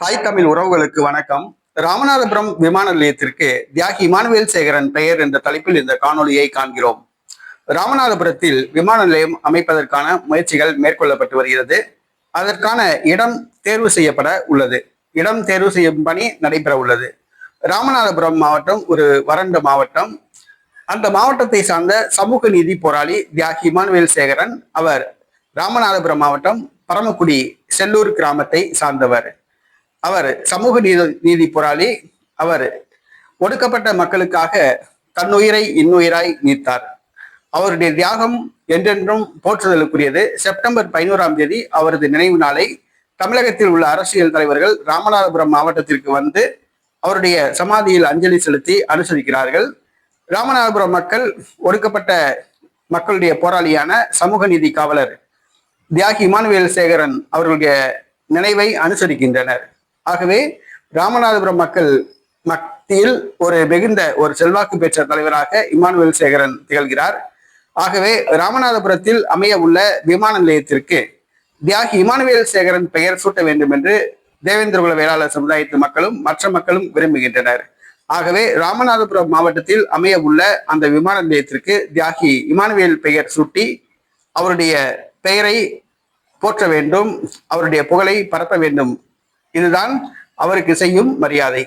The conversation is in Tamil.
தாய் தமிழ் உறவுகளுக்கு வணக்கம். ராமநாதபுரம் விமான நிலையத்திற்கு தியாகி இமானுவேல் சேகரன் பெயர் என்ற தலைப்பில் இந்த காணொலியை காண்கிறோம். ராமநாதபுரத்தில் விமான நிலையம் அமைப்பதற்கான முயற்சிகள் மேற்கொள்ளப்பட்டு வருகிறது. அதற்கான இடம் தேர்வு செய்யப்பட உள்ளது. இடம் தேர்வு செய்யும் பணி நடைபெற உள்ளது. ராமநாதபுரம் மாவட்டம் ஒரு வறண்ட மாவட்டம். அந்த மாவட்டத்தை சார்ந்த சமூக நீதி போராளி தியாகி இமானுவேல் சேகரன் அவர் ராமநாதபுரம் மாவட்டம் பரமக்குடி செல்லூர் கிராமத்தை சார்ந்தவர். அவர் சமூக நீதி நீதி போராளி. அவர் ஒடுக்கப்பட்ட மக்களுக்காக தன்னுயிரை இன்னுயிராய் நீத்தார். அவருடைய தியாகம் என்றென்றும் போற்றுதலுக்குரியது. செப்டம்பர் பதினோராம் தேதி அவரது நினைவு நாளை தமிழகத்தில் உள்ள அரசியல் தலைவர்கள் ராமநாதபுரம் மாவட்டத்திற்கு வந்து அவருடைய சமாதியில் அஞ்சலி செலுத்தி அனுசரிக்கிறார்கள். ராமநாதபுரம் மக்கள் ஒடுக்கப்பட்ட மக்களுடைய போராளியான சமூக நீதி காவலர் தியாகி இமானுவேல் சேகரன் அவர்களுடைய நினைவை அனுசரிக்கின்றனர். ஆகவே ராமநாதபுரம் மக்கள் மத்தியில் ஒரு மிகுந்த ஒரு செல்வாக்கு பெற்ற தலைவராக இமானுவேல் சேகரன் திகழ்கிறார். ஆகவே ராமநாதபுரத்தில் அமைய உள்ள விமான நிலையத்திற்கு தியாகி இமானுவேல் சேகரன் பெயர் சூட்ட வேண்டும் என்று தேவேந்திரகுல வேளாளர் சமுதாயத்து மக்களும் மற்ற மக்களும் விரும்புகின்றனர். ஆகவே ராமநாதபுரம் மாவட்டத்தில் அமைய உள்ள அந்த விமான நிலையத்திற்கு தியாகி இமானுவேல் பெயர் சூட்டி அவருடைய பெயரை போற்ற வேண்டும் அவருடைய புகழை பரப்ப வேண்டும் இதுதான் அவருக்கு செய்யும் மரியாதை.